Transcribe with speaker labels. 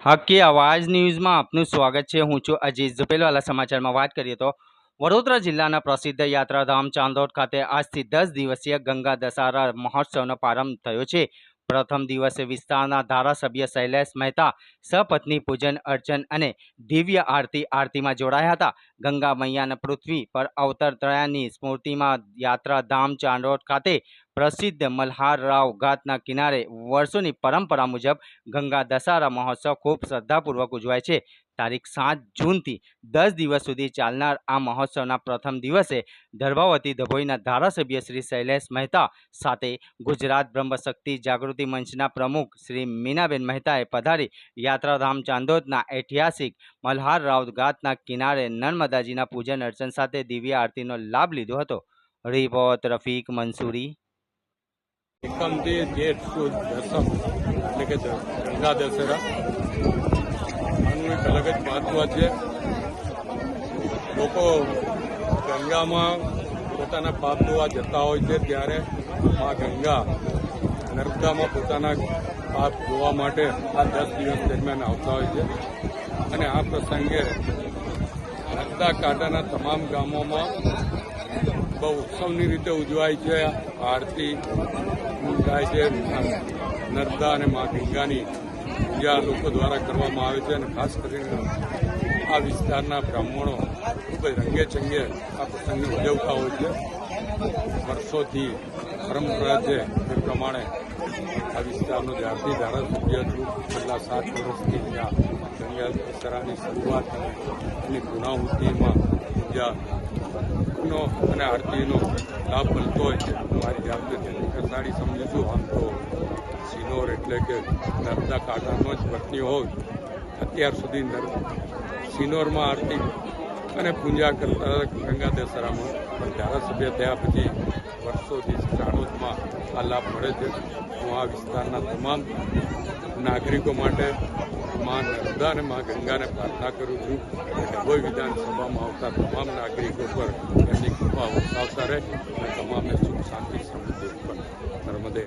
Speaker 1: હકી અવાજ ન્યૂઝમાં આપનું સ્વાગત છે. હું છું અજીત ઝુપેલવાલા સમાચારમાં વાત કરીએ તો વડોદરા જિલ્લાના પ્રસિદ્ધ યાત્રાધામ ચાંદોદ ખાતે આજથી દસ દિવસીય ગંગા દશહરા મહોત્સવનો પ્રારંભ થયો છે. પ્રથમ દિવસે વિસ્તારના ધારાસભ્ય શૈલેષ મહેતા, સપત્ની પૂજન અર્ચન અને દિવ્ય આરતી આરતીમાં જોડાયા હતા. ગંગા મૈયાના પૃથ્વી પર અવતર થયાની સ્મૃતિમાં યાત્રાધામ ચાંદોદ ખાતે પ્રસિદ્ધ મલ્હાર રાવ ઘાટના કિનારે વર્ષોની પરંપરા મુજબ ગંગા દશહરા મહોત્સવ ખૂબ શ્રદ્ધાપૂર્વક ઉજવાય છે. તારીખ સાત જૂનથી દસ દિવસ સુધી ચાલનાર આ મહોત્સવના પ્રથમ દિવસે ધર્ભાવતી ધભોઈના ધારાસભ્ય શ્રી શૈલેષ મહેતા સાથે ગુજરાત બ્રહ્મશક્તિ જાગૃતિ મંચના પ્રમુખ શ્રી મીનાબેન મહેતાએ પધારી યાત્રાધામ ચાંદોદના ઐતિહાસિક મલ્હાર રાવ ઘાટના કિનારે નર્મદાજીના પૂજન અર્ચન સાથે દિવ્ય આરતીનો લાભ લીધો હતો. રિપોર્ટ રફીક મંસૂરી.
Speaker 2: એકમથી જેઠ સુદ દસમ, એટલે કે ગંગા દશેરા. જ મહત્વ છે. લોકો ગંગામાં પોતાના પાપ ધોવા જતા હોય છે ત્યારે મા ગંગા નર્મદામાં પોતાના પાપ ધોવા માટે આ દસ દિવસ દરમિયાન આવતા હોય છે. અને આ પ્રસંગે નર્મદા કાંઠાના તમામ ગામોમાં બહુ ઉત્સવની રીતે ઉજવાય છે. આરતી થાય છે. નર્મદા અને મા ગંગાની પૂજા લોકો દ્વારા કરવામાં આવે છે અને ખાસ કરીને આ વિસ્તારના બ્રાહ્મણો ખૂબ જ રંગે ચંગે આ પ્રસંગને ઉજવતા હોય છે. વર્ષોથી પરંપરા છે એ પ્રમાણે આ વિસ્તારનો જ્યારથી ધારાસભ્ય છું, છેલ્લા સાત વર્ષથી ત્યાં ગંગા દશેરાની શરૂઆત અને એની પૂર્ણાહુતિમાં પૂજા નો અને આરતીનો લાભ મળતો હોય છે. મારી જાતને તેની કસાડી સમજુ છું. આમ તો સિનોર એટલે કે નર્મદા કાંઠાનો જ વતની હોય અત્યાર સુધી નર, સિનોરમાં આરતી અને પૂજા કરતા ગંગા દશેરામાં પણ ધારાસભ્ય થયા પછી વર્ષોથી સાણોદમાં આ લાભ મળે છે. હું આ વિસ્તારના તમામ નાગરિકો માટે મા નર્મદા અને માં ગંગાને પ્રાર્થના કરું છું કે ડભોઈ વિધાનસભામાં આવતા તમામ નાગરિકો પર એમની કૃપા વરસાવતા રહે.